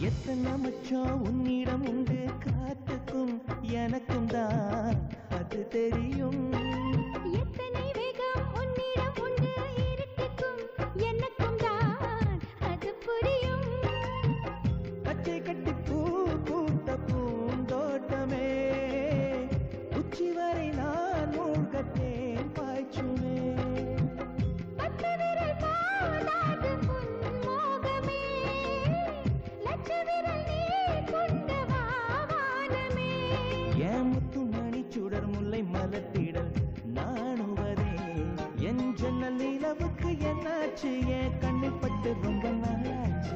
எத்தனை மச்சம் உன்னிடம் உண்டு காத்துக்கும் எனக்கும் தான் அது தெரியும். எத்தனை வேகம் உன்னிடம் உண்டு இருட்டுக்கும் எனக்கும் தான் அது புரியும். பச்சை சுடர் முல்லை நாணுவதே. என் ஜன்னல் நிலவுக்கு என்னாச்சு? என் கண்ணில் பட்டு ரொம்ப நாளாச்சு